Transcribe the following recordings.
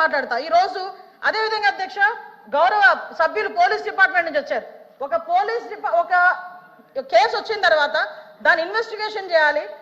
మాట్లాడతా. ఈ రోజు అదేవిధంగా అధ్యక్ష గౌరవ సభ్యులు పోలీస్ డిపార్ట్మెంట్ నుంచి వచ్చారు. ఒక పోలీస్ ఒక కేసు వచ్చిన తర్వాత దాని ఇన్వెస్టిగేషన్ చేయాలి.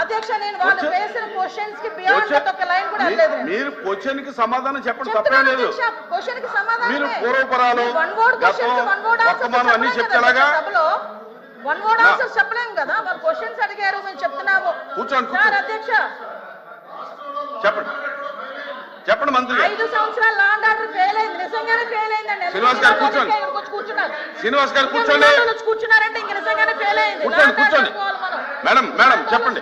అధ్యక్ష నేను వాళ్ళు Question- వేసిన క్వశ్చన్స్కి బియాండ్ Question- ఒక లైన్ కూడా. మీరు క్వశ్చన్కి సమాధానం చెప్పండి తప్పేం లేదు. కి సమాధానమే. మీరు పూర్వపరాలు, answers వర్తమానం అన్నీ చెప్పలేం చెప్తే కదా ఎలాగా? సభలో. వన్ వర్డ్ ఆన్సర్స్ చెప్పలేం కదా. వాళ్ళు క్వశ్చన్స్ అడిగారు మేము చెప్తున్నాము. కూర్చోండి, సార్. అధ్యక్ష. చెప్పండి. చెప్పండి మంత్రి ఐదు సంవత్సరాలు లాండ్ ఆర్డర్ ఫెయిల్ అయింది. నిజంగానే ఫెయిల్ అయిందండి. శ్రీనివాస్ గారు కూర్చోండి. కూర్చున్నారు. శ్రీనివాస్ గారు కూర్చోండి. కూర్చున్నారంటే ఇంక నిజంగానే ఫెయిల్ అయింది. కూర్చోండి, కూర్చోండి. మేడం మేడం చెప్పండి.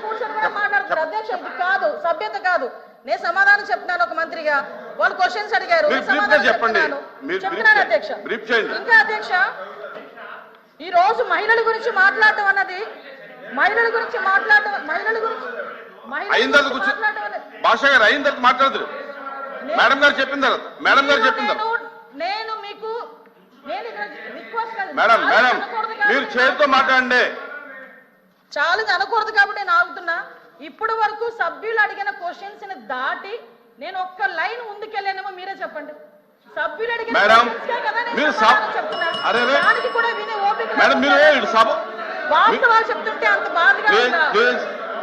అధ్యక్ష కాదు సభ్యత కాదు నేను సమాధానం చెప్తున్నాను ఒక మంత్రిగా వాళ్ళు క్వశ్చన్స్ అడిగారు. చెప్తున్నాను. అధ్యక్ష. ఇంకా అధ్యక్ష ఈ రోజు మహిళల గురించి మాట్లాడటం అన్నది మహిళల గురించి మాట్లాడటం మహిళల గురించి భాష గారు అయిన తర్వాత నేను- మేడం గారు చెప్పిన తర్వాత మేడం గారు నేను- చెప్పిన తర్వాత నేను- నేను మీకు. మేడం చాలా మేడం అనకూడదు కాబట్టి మీరు చేతితో మాట్లాడండి ఛాలెంజ్ అనకూడదు కాబట్టి నేను ఆగుతున్నా ఇప్పటి వరకు సభ్యులు అడిగిన క్వశ్చన్స్ని దాటి నేను ఒక్క లైన్ ముందుకెళ్ళానేమో మీరే చెప్పండి సభ్యులు అడిగిన. దానికి కూడా వినే ఓపిక వాస్తవాలు చెప్తుంటే అంత బాధగా ఉందా.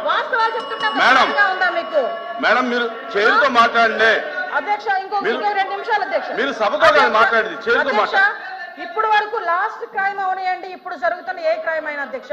వాస్తవాలు చెప్తుంటే అంత మేడం. బాధగా ఉందా మీకు మేడం మీరు చేతితో మాట్లాడండి అధ్యక్ష ఇంకో రెండు నిమిషాలు అధ్యక్ష మీరు సభతో మాట్లాడేది, మాట్లాడండి. ఇప్పుడు వరకు లాస్ట్ క్రైమ్ అవనియండి ఇప్పుడు జరుగుతున్న ఏ క్రైమ్ అయినా అధ్యక్ష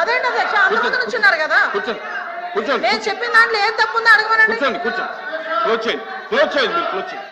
అదేంటి అధ్యక్ష అందరు ముందు నుంచున్నారు కదా. కూర్చోండి కూర్చోండి నేను చెప్పిన దాంట్లో ఏం తప్పు ఉందో అడగమనండి. కూర్చోండి కూర్చోండి. క్లోజ్ చేయండి క్లోజ్ చేయండి మీరు క్లోజ్ చేయండి.